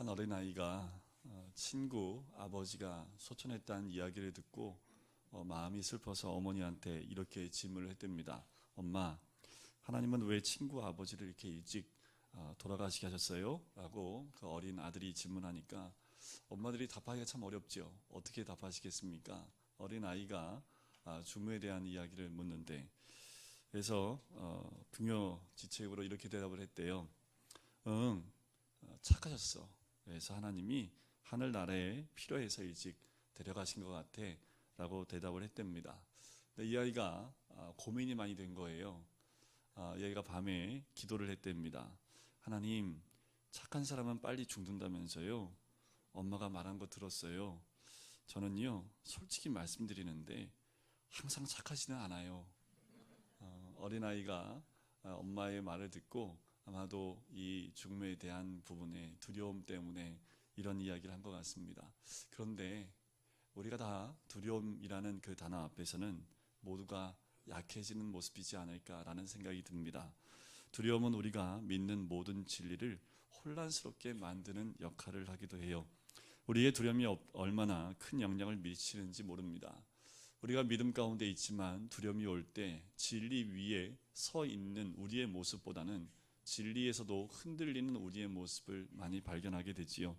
한 어린아이가 어, 친구 아버지가 소천했다는 이야기를 듣고 어, 마음이 슬퍼서 어머니한테 이렇게 질문을 했답니다. 엄마, 하나님은 왜 친구 아버지를 이렇게 일찍 어, 돌아가시게 하셨어요? 라고 그 어린 아들이 질문하니까 엄마들이 답하기가 참 어렵죠. 어떻게 답하시겠습니까? 어린 아이가 아, 주무에 대한 이야기를 묻는데 그래서 어, 부녀지책으로 이렇게 대답을 했대요. 응, 어, 착하셨어. 그래서 하나님이 하늘 나라에 필요해서 일찍 데려가신 것 같아 라고 대답을 했답니다. 이 아이가 아, 고민이 많이 된 거예요. 아, 이 아이가 밤에 기도를 했답니다. 하나님, 착한 사람은 빨리 죽는다면서요. 엄마가 말한 거 들었어요. 저는요, 솔직히 말씀드리는데 항상 착하지는 않아요. 어, 어린아이가 아, 엄마의 말을 듣고 아마도 이 죽음에 대한 부분에 두려움 때문에 이런 이야기를 한 것 같습니다. 그런데 우리가 다 두려움이라는 그 단어 앞에서는 모두가 약해지는 모습이지 않을까라는 생각이 듭니다. 두려움은 우리가 믿는 모든 진리를 혼란스럽게 만드는 역할을 하기도 해요. 우리의 두려움이 어- 얼마나 큰 영향을 미치는지 모릅니다. 우리가 믿음 가운데 있지만 두려움이 올 때 진리 위에 서 있는 우리의 모습보다는 진리에서도 흔들리는 우리의 모습을 많이 발견하게 되지요.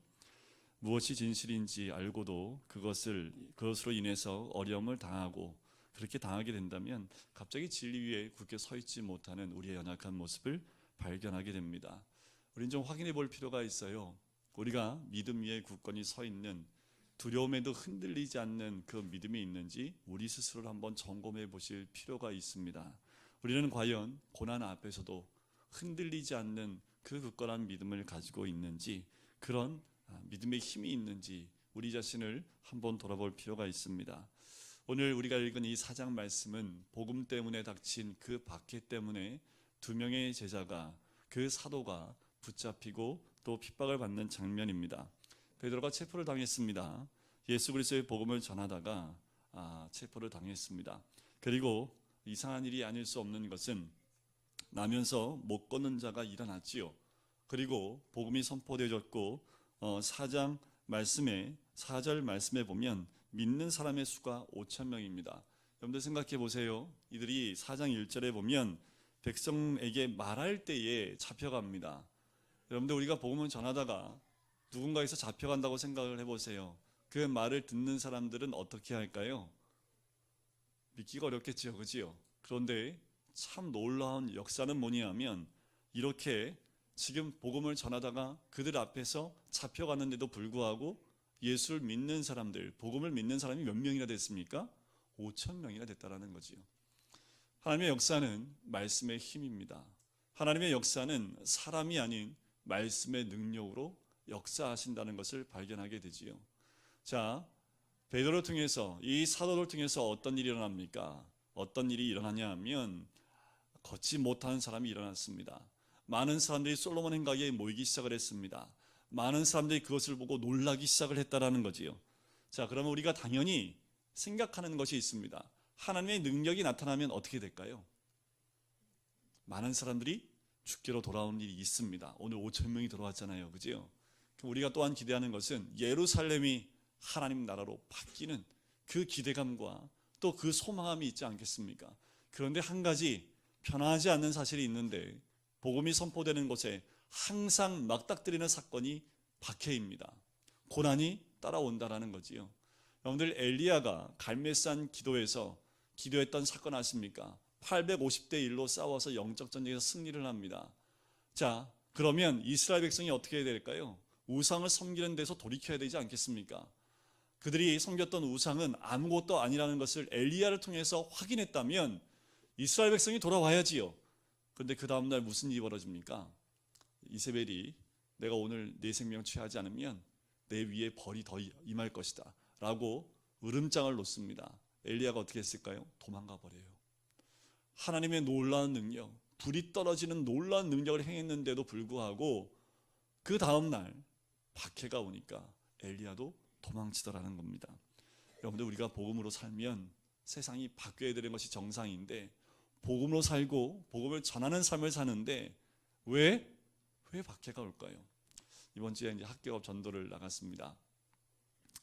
무엇이 진실인지 알고도 그것을 그것으로 인해서 어려움을 당하고 그렇게 당하게 된다면 갑자기 진리 위에 굳게 서 있지 못하는 우리의 연약한 모습을 발견하게 됩니다. 우린 좀 확인해 볼 필요가 있어요. 우리가 믿음 위에 굳건히 서 있는 두려움에도 흔들리지 않는 그 믿음이 있는지 우리 스스로를 한번 점검해 보실 필요가 있습니다. 우리는 과연 고난 앞에서도 흔들리지 않는 그 굳건한 믿음을 가지고 있는지 그런 아, 믿음의 힘이 있는지 우리 자신을 한번 돌아볼 필요가 있습니다. 오늘 우리가 읽은 이 사장 말씀은 복음 때문에 닥친 그 박해 때문에 두 명의 제자가 그 사도가 붙잡히고 또 핍박을 받는 장면입니다. 베드로가 체포를 당했습니다. 예수 그리스도의 복음을 전하다가 아, 체포를 당했습니다. 그리고 이상한 일이 아닐 수 없는 것은 나면서 못 걷는 자가 일어났지요. 그리고 복음이 선포되어졌고 어, 4장 말씀에 4절 말씀에 보면 믿는 사람의 수가 5천 명입니다. 여러분들 생각해 보세요. 이들이 4장 1절에 보면 백성에게 말할 때에 잡혀갑니다. 여러분들 우리가 복음을 전하다가 누군가에서 잡혀간다고 생각을 해보세요. 그 말을 듣는 사람들은 어떻게 할까요? 믿기가 어렵겠지요, 그지요? 그런데 참 놀라운 역사는 뭐냐면 이렇게 지금 복음을 전하다가 그들 앞에서 잡혀갔는데도 불구하고 예수를 믿는 사람들, 복음을 믿는 사람이 몇 명이나 됐습니까? 5천 명이나 됐다라는 거지요. 하나님의 역사는 말씀의 힘입니다. 하나님의 역사는 사람이 아닌 말씀의 능력으로 역사하신다는 것을 발견하게 되지요. 자, 베드로를 통해서 이 사도를 통해서 어떤 일이 일어납니까? 어떤 일이 일어나냐 하면 걷지 못하는 사람이 일어났습니다. 많은 사람들이 솔로몬 행각에 모이기 시작을 했습니다. 많은 사람들이 그것을 보고 놀라기 시작을 했다라는 거지요. 자, 그러면 우리가 당연히 생각하는 것이 있습니다. 하나님의 능력이 나타나면 어떻게 될까요? 많은 사람들이 죽게로 돌아오는 일이 있습니다. 오늘 5천 명이 들어왔잖아요. 그죠? 우리가 또한 기대하는 것은 예루살렘이 하나님 나라로 바뀌는 그 기대감과 또 그 소망함이 있지 않겠습니까? 그런데 한 가지 편하지 않는 사실이 있는데 복음이 선포되는 곳에 항상 막닥뜨리는 사건이 박해입니다. 고난이 따라온다라는 거지요. 여러분들 엘리야가 갈멜산 기도에서 기도했던 사건 아십니까? 850대 1로 싸워서 영적 전쟁에서 승리를 합니다. 자, 그러면 이스라엘 백성이 어떻게 해야 될까요? 우상을 섬기는 데서 돌이켜야 되지 않겠습니까? 그들이 섬겼던 우상은 아무것도 아니라는 것을 엘리야를 통해서 확인했다면 이스라엘 백성이 돌아와야지요. 그런데 그 다음 날 무슨 일이 벌어집니까? 이세벨이 내가 오늘 내 생명 취하지 않으면 내 위에 벌이 더 임할 것이다. 라고 으름장을 놓습니다. 엘리야가 어떻게 했을까요? 도망가 버려요. 하나님의 놀라운 능력, 불이 떨어지는 놀라운 능력을 행했는데도 불구하고 그 다음 날 박해가 오니까 엘리야도 도망치더라는 겁니다. 여러분들 우리가 복음으로 살면 세상이 바뀌어야 되는 것이 정상인데 복음으로 살고 복음을 전하는 삶을 사는데 왜 왜 박해가 올까요? 이번 주에 이제 학교 전도를 나갔습니다.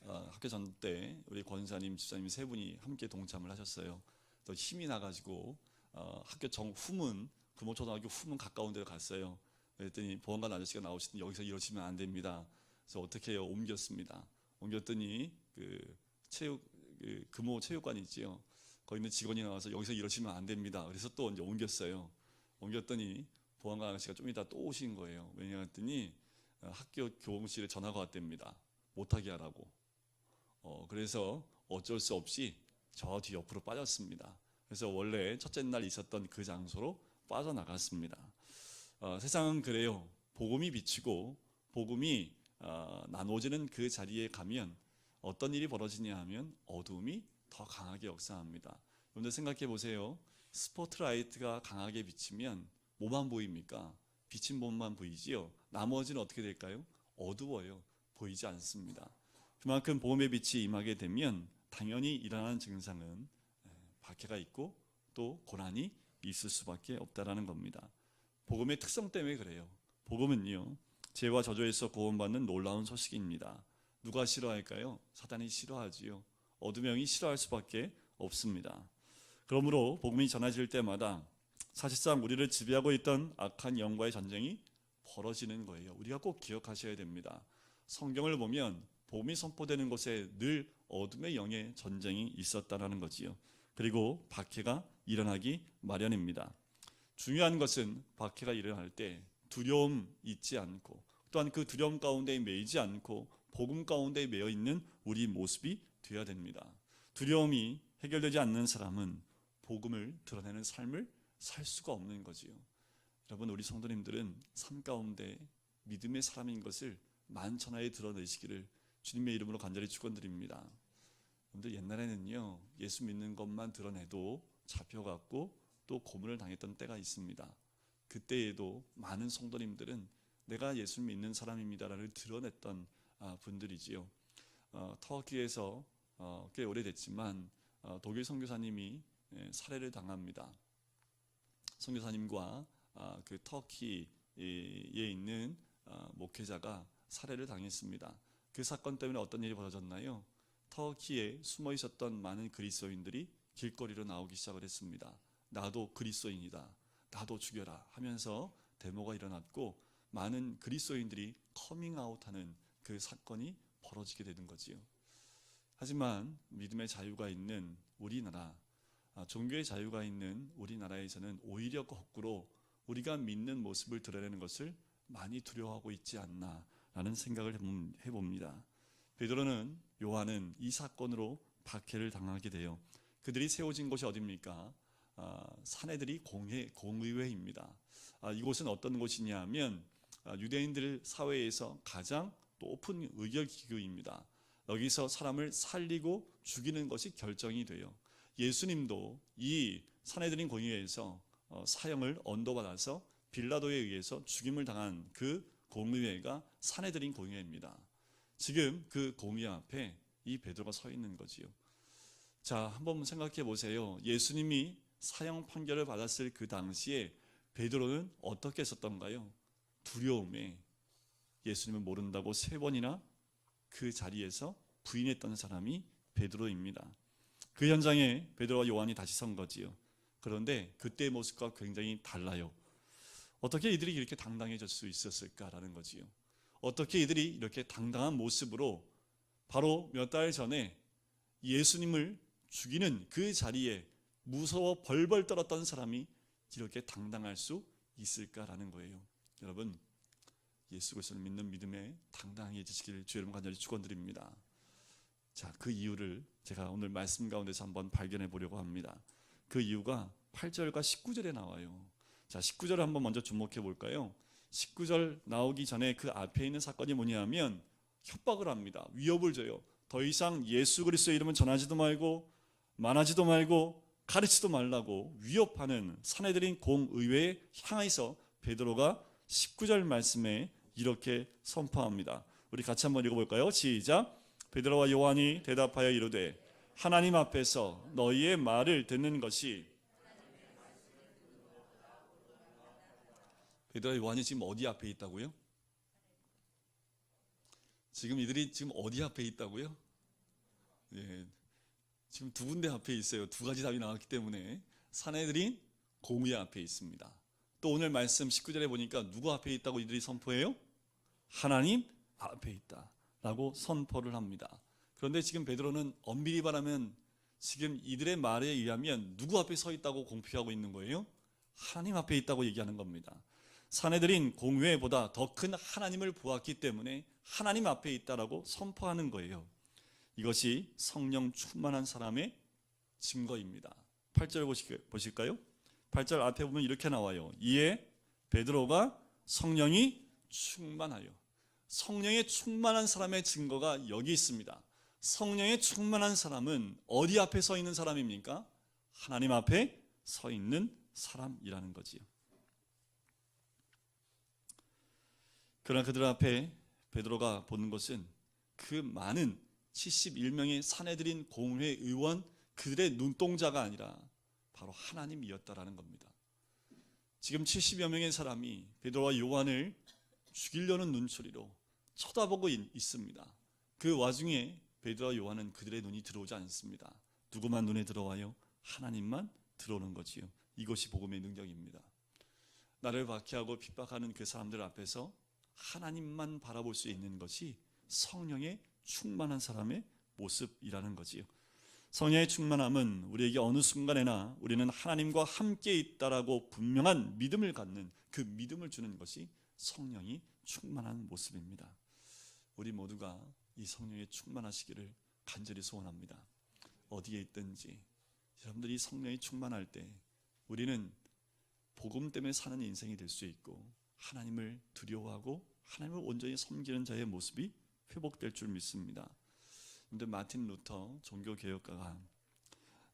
어, 학교 전도 때 우리 권사님, 집사님 세 분이 함께 동참을 하셨어요. 또 힘이 나가지고 어, 학교 정 후문 금호초등학교 후문 가까운 데로 갔어요. 그랬더니 보안관 아저씨가 나오시더니 여기서 이러시면 안 됩니다. 그래서 어떻게 해요? 옮겼습니다. 옮겼더니 그 체육 그 금호 체육관 있지요. 거기 있는 직원이 나와서 여기서 이러시면 안 됩니다. 그래서 또 이제 옮겼어요. 옮겼더니 보안관 아저씨가 좀 이따 또 오신 거예요. 왜냐 했더니 어, 학교 교무실에 전화가 왔답니다. 못하게 하라고. 어, 그래서 어쩔 수 없이 저 뒤 옆으로 빠졌습니다. 그래서 원래 첫째 날 있었던 그 장소로 빠져나갔습니다. 어, 세상은 그래요. 복음이 비치고 복음이 어, 나눠지는 그 자리에 가면 어떤 일이 벌어지냐 하면 어둠이 더 강하게 역사합니다. 여러분들 생각해 보세요. 스포트라이트가 강하게 비치면 뭐만 보입니까? 비친 몸만 보이지요. 나머지는 어떻게 될까요? 어두워요. 보이지 않습니다. 그만큼 복음의 빛이 임하게 되면 당연히 일어나는 증상은 에, 박해가 있고 또 고난이 있을 수밖에 없다라는 겁니다. 복음의 특성 때문에 그래요. 복음은요. 죄와 저주에서 구원받는 놀라운 소식입니다. 누가 싫어할까요? 사단이 싫어하지요. 어두명이 싫어할 수밖에 없습니다. 그러므로 복음이 전해질 때마다 사실상 우리를 지배하고 있던 악한 영과의 전쟁이 벌어지는 거예요. 우리가 꼭 기억하셔야 됩니다. 성경을 보면 복음이 선포되는 곳에 늘 어둠의 영의 전쟁이 있었다라는 거지요. 그리고 박해가 일어나기 마련입니다. 중요한 것은 박해가 일어날 때 두려움 잊지 않고 또한 그 두려움 가운데 매이지 않고 복음 가운데 매여 있는 우리 모습이 되어야 됩니다. 두려움이 해결되지 않는 사람은 복음을 드러내는 삶을 살 수가 없는 거지요. 여러분 우리 성도님들은 삶 가운데 믿음의 사람인 것을 만천하에 드러내시기를 주님의 이름으로 간절히 축원드립니다. 여러분들 옛날에는요 예수 믿는 것만 드러내도 잡혀갔고 또 고문을 당했던 때가 있습니다. 그때에도 많은 성도님들은 내가 예수 믿는 사람입니다라를 드러냈던 아, 분들이지요. 어, 터키에서 어, 꽤 오래됐지만 어, 독일 선교사님이 예, 살해를 당합니다. 선교사님과 아, 그 터키에 있는 아, 목회자가 살해를 당했습니다. 그 사건 때문에 어떤 일이 벌어졌나요? 터키에 숨어 있었던 많은 그리스도인들이 길거리로 나오기 시작을 했습니다. 나도 그리스도인이다. 나도 죽여라 하면서 데모가 일어났고 많은 그리스도인들이 커밍아웃하는 그 사건이 벌어지게 되는 거지요. 하지만 믿음의 자유가 있는 우리나라, 아, 종교의 자유가 있는 우리나라에서는 오히려 거꾸로 우리가 믿는 모습을 드러내는 것을 많이 두려워하고 있지 않나라는 생각을 해봅니다. 베드로는 요한은 이 사건으로 박해를 당하게 돼요. 그들이 세워진 곳이 어디입니까? 아, 사내들이 공회 공의회입니다. 아, 이곳은 어떤 곳이냐면 아, 유대인들 사회에서 가장 높은 의결 기구입니다. 여기서 사람을 살리고 죽이는 것이 결정이 돼요. 예수님도 이 사내들인 공의회에서 어, 사형을 언도받아서 빌라도에 의해서 죽임을 당한 그 공의회가 사내들인 공의회입니다. 지금 그 공의회 앞에 이 베드로가 서 있는 거지요. 자, 한번 생각해 보세요. 예수님이 사형 판결을 받았을 그 당시에 베드로는 어떻게 했었던가요? 두려움에 예수님을 모른다고 세 번이나 그 자리에서 부인했던 사람이 베드로입니다. 그 현장에 베드로와 요한이 다시 선 거지요. 그런데 그때의 모습과 굉장히 달라요. 어떻게 이들이 이렇게 당당해질 수 있었을까라는 거지요. 어떻게 이들이 이렇게 당당한 모습으로 바로 몇 달 전에 예수님을 죽이는 그 자리에 무서워 벌벌 떨었던 사람이 이렇게 당당할 수 있을까라는 거예요. 여러분 예수 그리스도를 믿는 믿음에 당당해지시기를 주 여러분 간절히 축원드립니다. 자, 그 이유를 제가 오늘 말씀 가운데서 한번 발견해 보려고 합니다. 그 이유가 8절과 19절에 나와요. 자, 19절을 한번 먼저 주목해 볼까요? 19절 나오기 전에 그 앞에 있는 사건이 뭐냐면 협박을 합니다. 위협을 줘요. 더 이상 예수 그리스도의 이름은 전하지도 말고 말하지도 말고 가르치도 말라고 위협하는 사내들인 공의회에 향해서 베드로가 19절 말씀에 이렇게 선포합니다. 우리 같이 한번 읽어볼까요? 시작. 베드로와 요한이 대답하여 이르되 하나님 앞에서 너희의 말을 듣는 것이 베드로와 요한이 지금 어디 앞에 있다고요? 지금 이들이 지금 어디 앞에 있다고요? 예, 지금 두 군데 앞에 있어요. 두 가지 답이 나왔기 때문에 사내들인 공의 앞에 있습니다. 또 오늘 말씀 19절에 보니까 누구 앞에 있다고 이들이 선포해요? 하나님 앞에 있다 라고 선포를 합니다. 그런데 지금 베드로는 엄밀히 말하면 지금 이들의 말에 의하면 누구 앞에 서 있다고 공표하고 있는 거예요? 하나님 앞에 있다고 얘기하는 겁니다. 사내들인 공회보다 더 큰 하나님을 보았기 때문에 하나님 앞에 있다라고 선포하는 거예요. 이것이 성령 충만한 사람의 증거입니다. 8절 보실까요? 8절 앞에 보면 이렇게 나와요. 이에 베드로가 성령이 충만하여 성령의 충만한 사람의 증거가 여기 있습니다. 성령의 충만한 사람은 어디 앞에 서 있는 사람입니까? 하나님 앞에 서 있는 사람이라는 거지요. 그러나 그들 앞에 베드로가 보는 것은 그 많은 71명의 사내들인 공회 의원 그들의 눈동자가 아니라 바로 하나님이었다라는 겁니다. 지금 70여 명의 사람이 베드로와 요한을 죽이려는 눈초리로 쳐다보고 있습니다. 그 와중에 베드로와 요한은 그들의 눈이 들어오지 않습니다. 누구만 눈에 들어와요? 하나님만 들어오는 거지요. 이것이 복음의 능력입니다. 나를 박해하고 핍박하는 그 사람들 앞에서 하나님만 바라볼 수 있는 것이 성령의 충만한 사람의 모습이라는 거지요. 성령의 충만함은 우리에게 어느 순간에나 우리는 하나님과 함께 있다라고 분명한 믿음을 갖는 그 믿음을 주는 것이 성령이 충만한 모습입니다. 우리 모두가 이 성령의 충만하시기를 간절히 소원합니다. 어디에 있든지 여러분들이 성령이 충만할 때 우리는 복음 때문에 사는 인생이 될 수 있고 하나님을 두려워하고 하나님을 온전히 섬기는 자의 모습이 회복될 줄 믿습니다. 근데 마틴 루터 종교 개혁가가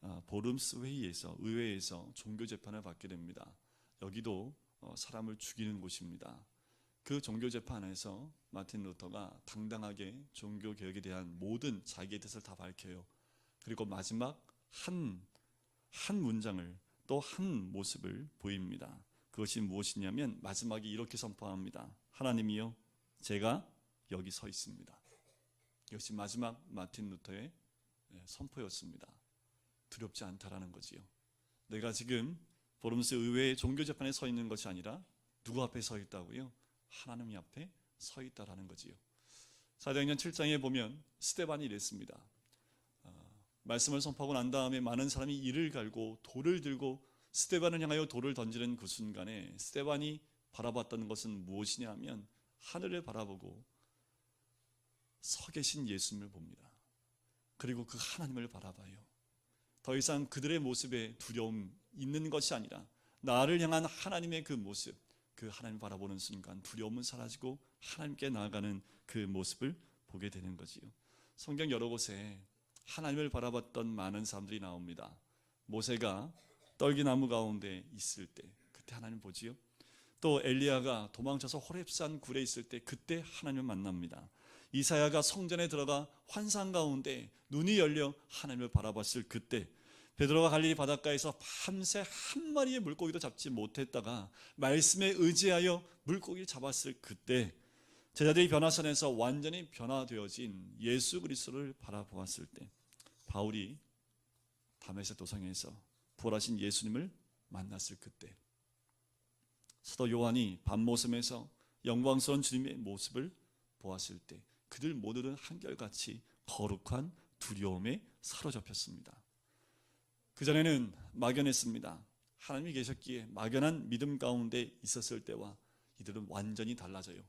아, 보름스 회의에서 의회에서 종교 재판을 받게 됩니다. 여기도 어, 사람을 죽이는 곳입니다. 그 종교 재판에서 마틴 루터가 당당하게 종교 개혁에 대한 모든 자기의 뜻을 다 밝혀요. 그리고 마지막 한, 한 문장을 또 한 모습을 보입니다. 그것이 무엇이냐면 마지막에 이렇게 선포합니다. 하나님이요, 제가 여기 서 있습니다. 이것이 마지막 마틴 루터의 예, 선포였습니다. 두렵지 않다라는 거지요. 내가 지금 보름스 의회 종교 재판에 서 있는 것이 아니라 누구 앞에 서 있다고요? 하나님 앞에 서 있다라는 거지요. 사도행전 7장에 보면 스테반이 이랬습니다. 어, 말씀을 선포하고 난 다음에 많은 사람이 이를 갈고 돌을 들고 스테반을 향하여 돌을 던지는 그 순간에 스테반이 바라봤던 것은 무엇이냐 하면 하늘을 바라보고 서 계신 예수님을 봅니다. 그리고 그 하나님을 바라봐요. 더 이상 그들의 모습에 두려움 있는 것이 아니라 나를 향한 하나님의 그 모습, 그 하나님 바라보는 순간 두려움은 사라지고 하나님께 나아가는 그 모습을 보게 되는 거지요. 성경 여러 곳에 하나님을 바라봤던 많은 사람들이 나옵니다. 모세가 떨기나무 가운데 있을 때 그때 하나님 보지요. 또 엘리야가 도망쳐서 호렙산 굴에 있을 때 그때 하나님을 만납니다. 이사야가 성전에 들어가 환상 가운데 눈이 열려 하나님을 바라봤을 그때 베드로가 갈릴리 바닷가에서 밤새 한 마리의 물고기도 잡지 못했다가 말씀에 의지하여 물고기를 잡았을 그때 제자들이 변화선에서 완전히 변화되어진 예수 그리스도를 바라보았을 때 바울이 담에색 도상에서 부활하신 예수님을 만났을 그때 사도 요한이 밤모섬에서 영광스러운 주님의 모습을 보았을 때 그들 모두는 한결같이 거룩한 두려움에 사로잡혔습니다. 그전에는 막연했습니다. 하나님이 계셨기에 막연한 믿음 가운데 있었을 때와 이들은 완전히 달라져요.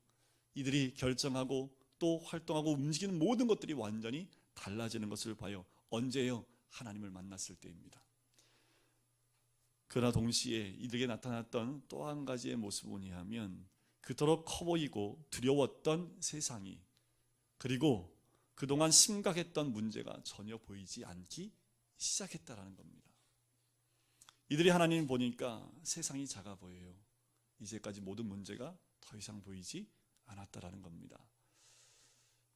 이들이 결정하고 또 활동하고 움직이는 모든 것들이 완전히 달라지는 것을 봐요. 언제요? 하나님을 만났을 때입니다. 그러나 동시에 이들에게 나타났던 또 한 가지의 모습은 뭐냐면 그토록 커 보이고 두려웠던 세상이 그리고 그동안 심각했던 문제가 전혀 보이지 않기 시작했다라는 겁니다. 이들이 하나님 보니까 세상이 작아 보여요. 이제까지 모든 문제가 더 이상 보이지 않았다라는 겁니다.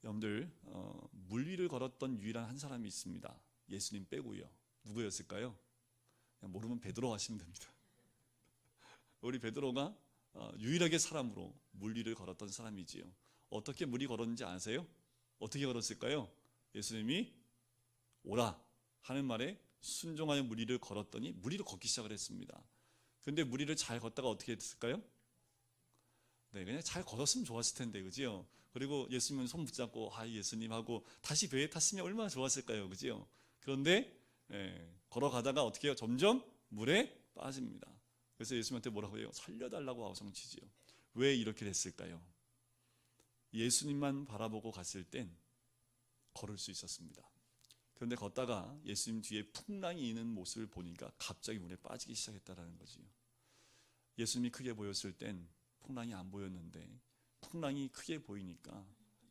여러분들 어, 물 위를 걸었던 유일한 한 사람이 있습니다. 예수님 빼고요. 누구였을까요? 모르면 베드로 하시면 됩니다. 우리 베드로가 어, 유일하게 사람으로 물 위를 걸었던 사람이지요. 어떻게 물이 걸었는지 아세요? 어떻게 걸었을까요? 예수님이 오라 하는 말에 순종하여 물 위를 걸었더니 물 위로 걷기 시작을 했습니다. 근데 물 위를 잘 걷다가 어떻게 됐을까요? 네, 그냥 잘 걸었으면 좋았을 텐데, 그지요? 그리고 예수님은 손 붙잡고, 아, 예수님 하고 다시 배에 탔으면 얼마나 좋았을까요? 그지요? 그런데, 예, 걸어가다가 어떻게 해요? 점점 물에 빠집니다. 그래서 예수님한테 뭐라고 해요? 살려달라고 아우성치지요. 왜 이렇게 됐을까요? 예수님만 바라보고 갔을 땐 걸을 수 있었습니다. 그런데 걷다가 예수님 뒤에 풍랑이 있는 모습을 보니까 갑자기 물에 빠지기 시작했다라는 거지요. 예수님이 크게 보였을 땐 풍랑이 안 보였는데 풍랑이 크게 보이니까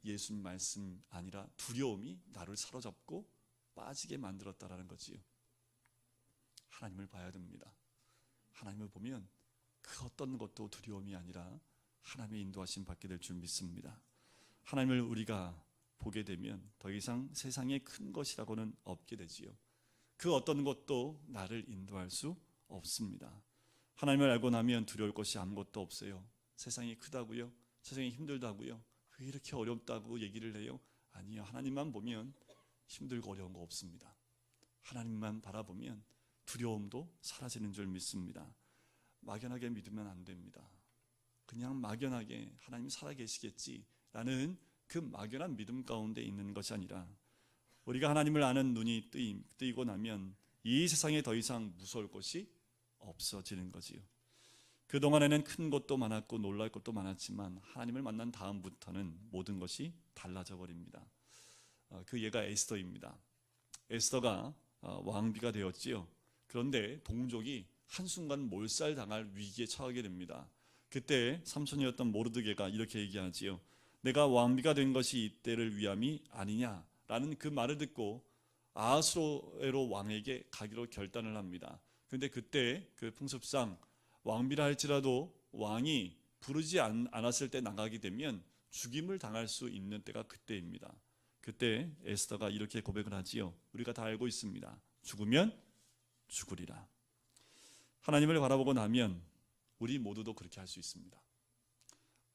예수님 말씀 아니라 두려움이 나를 사로잡고 빠지게 만들었다라는 거지요. 하나님을 봐야 됩니다. 하나님을 보면 그 어떤 것도 두려움이 아니라 하나님의 인도하심 받게 될 줄 믿습니다. 하나님을 우리가 보게 되면 더 이상 세상에 큰 것이라고는 없게 되지요. 그 어떤 것도 나를 인도할 수 없습니다. 하나님을 알고 나면 두려울 것이 아무것도 없어요. 세상이 크다고요? 세상이 힘들다고요? 왜 이렇게 어렵다고 얘기를 해요? 아니요. 하나님만 보면 힘들고 어려운 거 없습니다. 하나님만 바라보면 두려움도 사라지는 줄 믿습니다. 막연하게 믿으면 안 됩니다. 그냥 막연하게 하나님 살아계시겠지라는 그 막연한 믿음 가운데 있는 것이 아니라 우리가 하나님을 아는 눈이 뜨이고 나면 이 세상에 더 이상 무서울 것이 없어지는 거지요. 그동안에는 큰 것도 많았고 놀랄 것도 많았지만 하나님을 만난 다음부터는 모든 것이 달라져 버립니다. 어, 그 예가 에스더입니다. 에스더가 어, 왕비가 되었지요. 그런데 동족이 한순간 몰살당할 위기에 처하게 됩니다. 그때 삼촌이었던 모르드게가 이렇게 얘기하지요. 내가 왕비가 된 것이 이때를 위함이 아니냐라는 그 말을 듣고 아하스로에로 왕에게 가기로 결단을 합니다. 근데 그때 그 풍습상 왕비라 할지라도 왕이 부르지 않, 않았을 때 나가게 되면 죽임을 당할 수 있는 때가 그때입니다. 그때 에스더가 이렇게 고백을 하지요. 우리가 다 알고 있습니다. 죽으면 죽으리라. 하나님을 바라보고 나면 우리 모두도 그렇게 할 수 있습니다.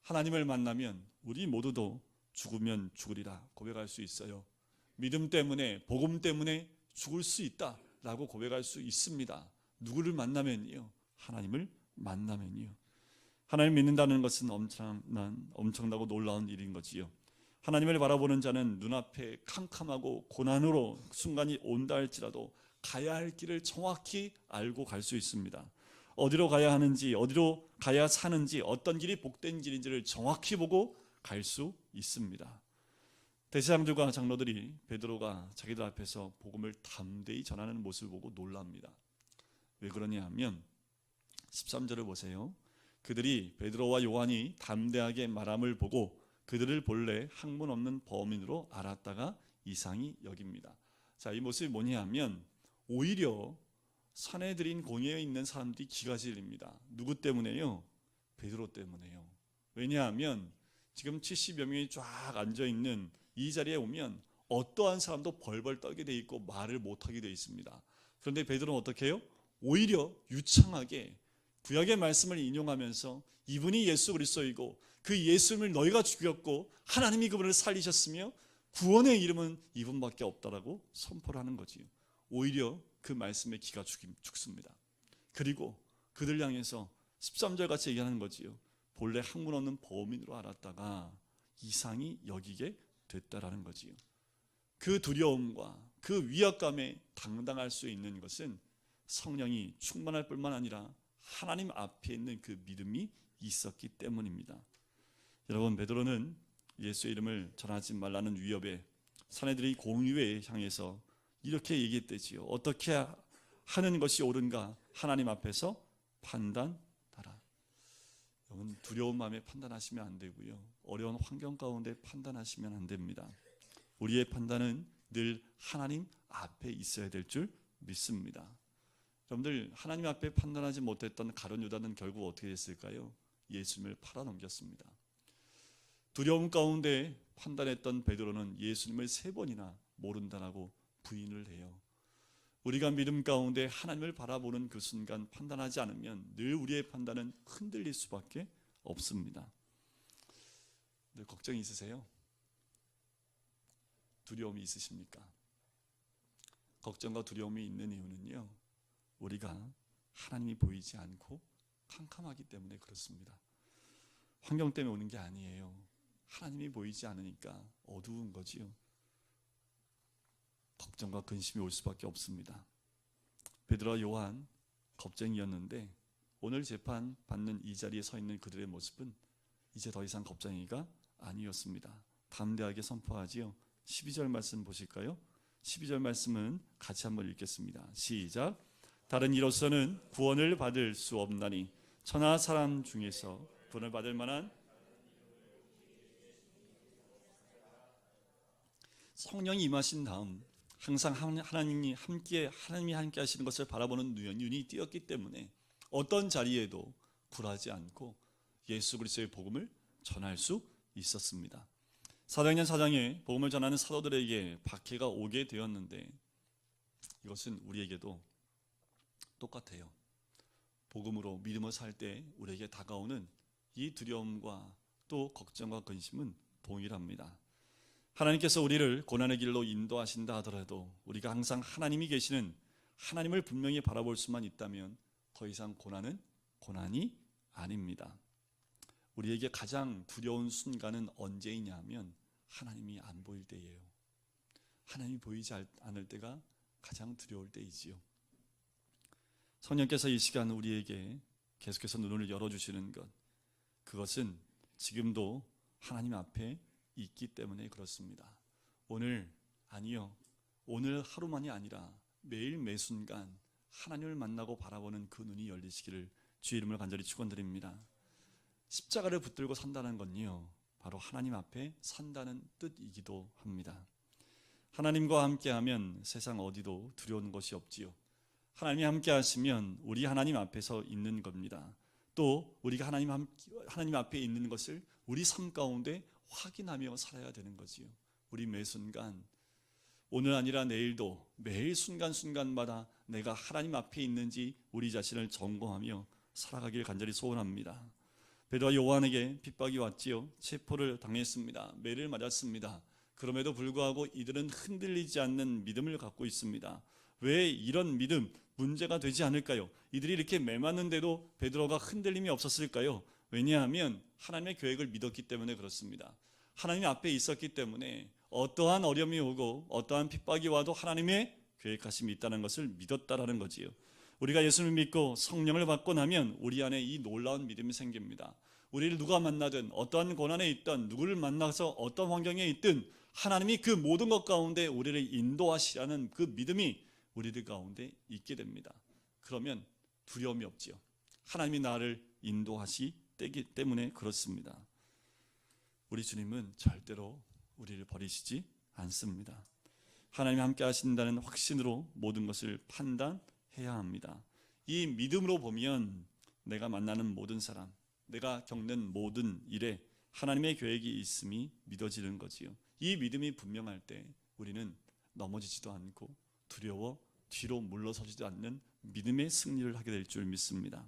하나님을 만나면 우리 모두도 죽으면 죽으리라 고백할 수 있어요. 믿음 때문에 복음 때문에 죽을 수 있다라고 고백할 수 있습니다. 누구를 만나면요? 하나님을 만나면요. 하나님 믿는다는 것은 엄청난 엄청나고 놀라운 일인 거지요. 하나님을 바라보는 자는 눈앞에 캄캄하고 고난으로 순간이 온다 할지라도 가야 할 길을 정확히 알고 갈 수 있습니다. 어디로 가야 하는지, 어디로 가야 사는지, 어떤 길이 복된 길인지를 정확히 보고 갈 수 있습니다. 대제장들과 장로들이 베드로가 자기들 앞에서 복음을 담대히 전하는 모습을 보고 놀랍니다. 왜 그러냐 하면 13절을 보세요. 그들이 베드로와 요한이 담대하게 말함을 보고 그들을 본래 학문 없는 범인으로 알았다가 이상히 여깁니다. 자, 이 모습이 뭐냐 하면 오히려 사내들인 공회에 있는 사람들이 기가 질립니다. 누구 때문에요? 베드로 때문에요. 왜냐하면 지금 70여 명이 쫙 앉아 있는 이 자리에 오면 어떠한 사람도 벌벌 떨게 돼 있고 말을 못 하게 돼 있습니다. 그런데 베드로는 어떻게 해요? 오히려 유창하게 구약의 말씀을 인용하면서 이분이 예수 그리스도이고 그 예수님을 너희가 죽였고 하나님이 그분을 살리셨으며 구원의 이름은 이분밖에 없다라고 선포를 하는 거지요. 오히려 그 말씀에 기가 죽습니다. 그리고 그들 향해서 13절 같이 얘기하는 거지요. 본래 학문 없는 범인으로 알았다가 이상이 여기게 됐다라는 거지요. 그 두려움과 그 위압감에 당당할 수 있는 것은 성령이 충만할 뿐만 아니라 하나님 앞에 있는 그 믿음이 있었기 때문입니다. 여러분 베드로는 예수의 이름을 전하지 말라는 위협에 사내들이 공의회에 향해서 이렇게 얘기했대지요. 어떻게 하는 것이 옳은가 하나님 앞에서 판단하라. 여러분 두려운 마음에 판단하시면 안 되고요. 어려운 환경 가운데 판단하시면 안 됩니다. 우리의 판단은 늘 하나님 앞에 있어야 될 줄 믿습니다. 여러분들 하나님 앞에 판단하지 못했던 가룟 유다는 결국 어떻게 됐을까요? 예수님을 팔아넘겼습니다. 두려움 가운데 판단했던 베드로는 예수님을 세 번이나 모른다라고 부인을 해요. 우리가 믿음 가운데 하나님을 바라보는 그 순간 판단하지 않으면 늘 우리의 판단은 흔들릴 수밖에 없습니다. 늘 걱정이 있으세요? 두려움이 있으십니까? 걱정과 두려움이 있는 이유는요. 우리가 하나님이 보이지 않고 캄캄하기 때문에 그렇습니다. 환경 때문에 오는 게 아니에요. 하나님이 보이지 않으니까 어두운 거지요. 걱정과 근심이 올 수밖에 없습니다. 베드로와 요한 겁쟁이였는데 오늘 재판 받는 이 자리에 서 있는 그들의 모습은 이제 더 이상 겁쟁이가 아니었습니다. 담대하게 선포하지요. 12절 말씀 보실까요? 12절 말씀은 같이 한번 읽겠습니다. 시작. 다른 이로서는 구원을 받을 수 없나니 천하 사람 중에서 구원을 받을 만한 성령이 임하신 다음 항상 하나님이 함께 하나님이 함께 하시는 것을 바라보는 눈이 띄었기 때문에 어떤 자리에도 굴하지 않고 예수 그리스도의 복음을 전할 수 있었습니다. 사도행전 사장에 복음을 전하는 사도들에게 박해가 오게 되었는데 이것은 우리에게도 똑같아요. 복음으로 믿음을 살 때 우리에게 다가오는 이 두려움과 또 걱정과 근심은 동일합니다. 하나님께서 우리를 고난의 길로 인도하신다 하더라도 우리가 항상 하나님이 계시는 하나님을 분명히 바라볼 수만 있다면 더 이상 고난은 고난이 아닙니다. 우리에게 가장 두려운 순간은 언제이냐 하면 하나님이 안 보일 때예요. 하나님이 보이지 않을 때가 가장 두려울 때이지요. 성령께서 이 시간 우리에게 계속해서 눈을 열어주시는 것, 그것은 지금도 하나님 앞에 있기 때문에 그렇습니다. 오늘 아니요. 오늘 하루만이 아니라 매일 매 순간 하나님을 만나고 바라보는 그 눈이 열리시기를 주의 이름을 간절히 축원드립니다. 십자가를 붙들고 산다는 건요. 바로 하나님 앞에 산다는 뜻이기도 합니다. 하나님과 함께하면 세상 어디도 두려운 것이 없지요. 하나님이 함께 하시면 우리 하나님 앞에서 있는 겁니다. 또 우리가 하나님, 하나님 앞에 있는 것을 우리 삶 가운데 확인하며 살아야 되는 거지요. 우리 매 순간 오늘 아니라 내일도 매일 순간순간마다 내가 하나님 앞에 있는지 우리 자신을 점검하며 살아가길 간절히 소원합니다. 베드로와 요한에게 핍박이 왔지요. 체포를 당했습니다. 매를 맞았습니다. 그럼에도 불구하고 이들은 흔들리지 않는 믿음을 갖고 있습니다. 왜 이런 믿음 문제가 되지 않을까요? 이들이 이렇게 매 맞는데도 베드로가 흔들림이 없었을까요? 왜냐하면 하나님의 계획을 믿었기 때문에 그렇습니다. 하나님 앞에 있었기 때문에 어떠한 어려움이 오고 어떠한 핍박이 와도 하나님의 계획하심이 있다는 것을 믿었다라는 거지요. 우리가 예수를 믿고 성령을 받고 나면 우리 안에 이 놀라운 믿음이 생깁니다. 우리를 누가 만나든 어떠한 고난에 있든 누구를 만나서 어떤 환경에 있든 하나님이 그 모든 것 가운데 우리를 인도하시라는 그 믿음이 우리들 가운데 있게 됩니다. 그러면 두려움이 없지요. 하나님이 나를 인도하시 기 때문에 그렇습니다. 우리 주님은 절대로 우리를 버리시지 않습니다. 하나님 함께 하신다는 확신으로 모든 것을 판단해야 합니다. 이 믿음으로 보면 내가 만나는 모든 사람, 내가 겪는 모든 일에 하나님의 계획이 있음이 믿어지는 거지요. 이 믿음이 분명할 때 우리는 넘어지지도 않고 두려워 뒤로 물러서지도 않는 믿음의 승리를 하게 될 줄 믿습니다.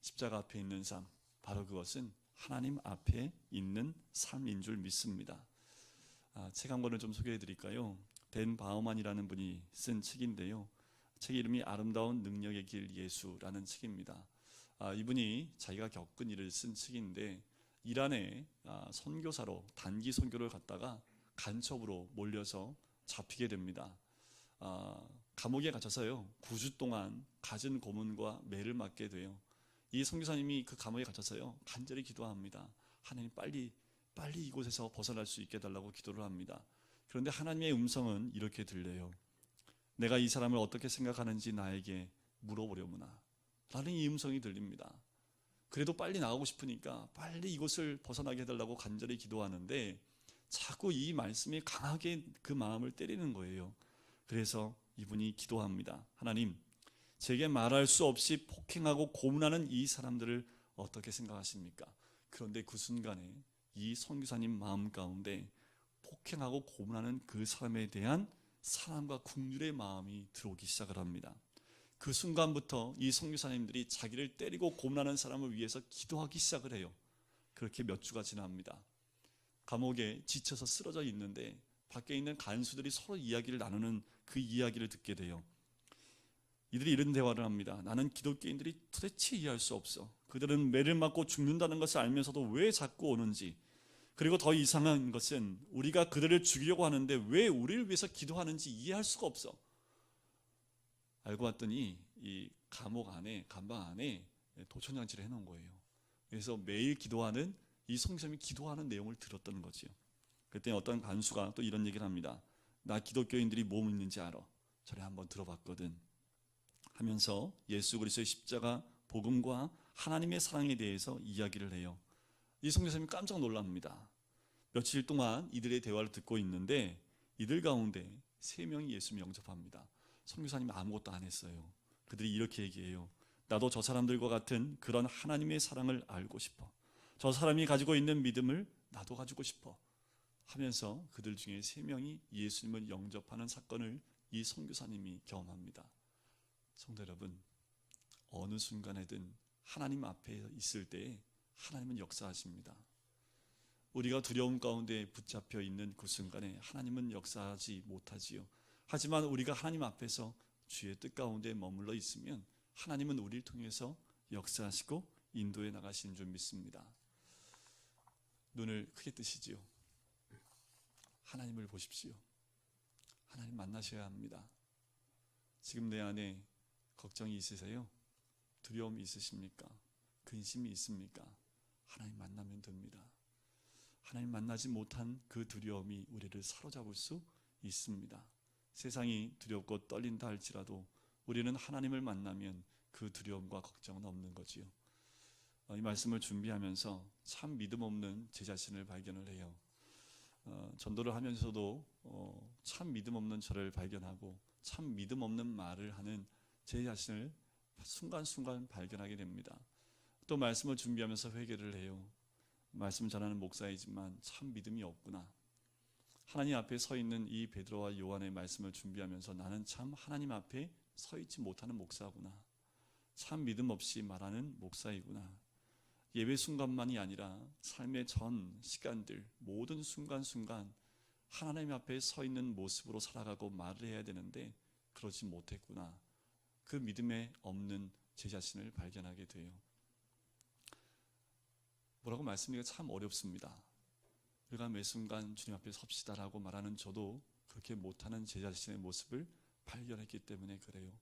십자가 앞에 있는 삶, 바로 그것은 하나님 앞에 있는 삶인 줄 믿습니다. 아, 책한 권을 좀 소개해 드릴까요? 댄 바우만이라는 분이 쓴 책인데요. 책 이름이 아름다운 능력의 길 예수라는 책입니다. 아, 이분이 자기가 겪은 일을 쓴 책인데 이란에 아, 선교사로 단기 선교를 갔다가 간첩으로 몰려서 잡히게 됩니다. 아, 감옥에 갇혀서요 9주 동안 갖은 고문과 매를 맞게 돼요. 이 선교사님이 그 감옥에 갇혀서요 간절히 기도합니다. 하나님 빨리 빨리 이곳에서 벗어날 수 있게 달라고 기도를 합니다. 그런데 하나님의 음성은 이렇게 들려요. 내가 이 사람을 어떻게 생각하는지 나에게 물어보려무나. 라는 이 음성이 들립니다. 그래도 빨리 나가고 싶으니까 빨리 이곳을 벗어나게 해달라고 간절히 기도하는데 자꾸 이 말씀이 강하게 그 마음을 때리는 거예요. 그래서 이분이 기도합니다. 하나님, 제게 말할 수 없이 폭행하고 고문하는 이 사람들을 어떻게 생각하십니까? 그런데 그 순간에 이 선교사님 마음 가운데 폭행하고 고문하는 그 사람에 대한 사랑과 국률의 마음이 들어오기 시작을 합니다. 그 순간부터 이 선교사님들이 자기를 때리고 고문하는 사람을 위해서 기도하기 시작을 해요. 그렇게 몇 주가 지납니다. 감옥에 지쳐서 쓰러져 있는데 밖에 있는 간수들이 서로 이야기를 나누는 그 이야기를 듣게 돼요. 이들이 이런 대화를 합니다. 나는 기독교인들이 도대체 이해할 수 없어. 그들은 매를 맞고 죽는다는 것을 알면서도 왜 자꾸 오는지. 그리고 더 이상한 것은 우리가 그들을 죽이려고 하는데 왜 우리를 위해서 기도하는지 이해할 수가 없어. 알고 봤더니 이 감옥 안에 감방 안에 도천장치를 해놓은 거예요. 그래서 매일 기도하는 이 성삼이 기도하는 내용을 들었던 거지요. 그때 어떤 간수가 또 이런 얘기를 합니다. 나 기독교인들이 뭐 묻는지 알아. 전에 한번 들어봤거든. 하면서 예수 그리스도의 십자가 복음과 하나님의 사랑에 대해서 이야기를 해요. 이 성교사님이 깜짝 놀랍니다. 며칠 동안 이들의 대화를 듣고 있는데 이들 가운데 세 명이 예수님 영접합니다. 선교사님 아무것도 안 했어요. 그들이 이렇게 얘기해요. 나도 저 사람들과 같은 그런 하나님의 사랑을 알고 싶어. 저 사람이 가지고 있는 믿음을 나도 가지고 싶어. 하면서 그들 중에 세 명이 예수님을 영접하는 사건을 이 선교사님이 경험합니다. 성도 여러분, 어느 순간에든 하나님 앞에 있을 때 하나님은 역사하십니다. 우리가 두려움 가운데 붙잡혀 있는 그 순간에 하나님은 역사하지 못하지요. 하지만 우리가 하나님 앞에서 주의 뜻 가운데 머물러 있으면 하나님은 우리를 통해서 역사하시고 인도해 나가시는 줄 믿습니다. 눈을 크게 뜨시지요. 하나님을 보십시오. 하나님 만나셔야 합니다. 지금 내 안에 걱정이 있으세요? 두려움이 있으십니까? 근심이 있습니까? 하나님 만나면 됩니다. 하나님 만나지 못한 그 두려움이 우리를 사로잡을 수 있습니다. 세상이 두렵고 떨린다 할지라도 우리는 하나님을 만나면 그 두려움과 걱정은 없는 거지요. 어, 이 말씀을 준비하면서 참 믿음 없는 제 자신을 발견을 해요. 어, 전도를 하면서도 어, 참 믿음 없는 저를 발견하고 참 믿음 없는 말을 하는 제 자신을 순간순간 발견하게 됩니다. 또 말씀을 준비하면서 회개를 해요. 말씀 전하는 목사이지만 참 믿음이 없구나. 하나님 앞에 서 있는 이 베드로와 요한의 말씀을 준비하면서 나는 참 하나님 앞에 서 있지 못하는 목사구나. 참 믿음 없이 말하는 목사이구나. 예배 순간만이 아니라 삶의 전 시간들 모든 순간순간 하나님 앞에 서 있는 모습으로 살아가고 말을 해야 되는데 그러지 못했구나. 그 믿음에 없는 제 자신을 발견하게 돼요. 뭐라고 말씀드리기가 참 어렵습니다. 우리가 매 순간 주님 앞에 섭시다라고 말하는 저도 그렇게 못하는 제 자신의 모습을 발견했기 때문에 그래요.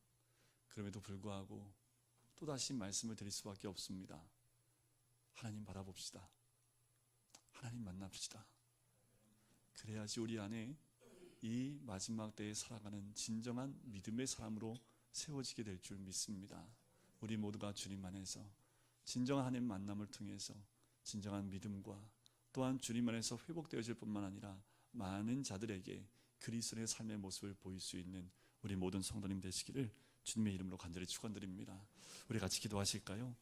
그럼에도 불구하고 또다시 말씀을 드릴 수밖에 없습니다. 하나님 바라봅시다. 하나님 만납시다. 그래야지 우리 안에 이 마지막 때에 살아가는 진정한 믿음의 사람으로 세워지게 될 줄 믿습니다. 우리 모두가 주님 안에서 진정한 하나님 만남을 통해서 진정한 믿음과 또한 주님 안에서 회복되어질 뿐만 아니라 많은 자들에게 그리스도의 삶의 모습을 보일 수 있는 우리 모든 성도님 되시기를 주님의 이름으로 간절히 축원드립니다. 우리 같이 기도하실까요?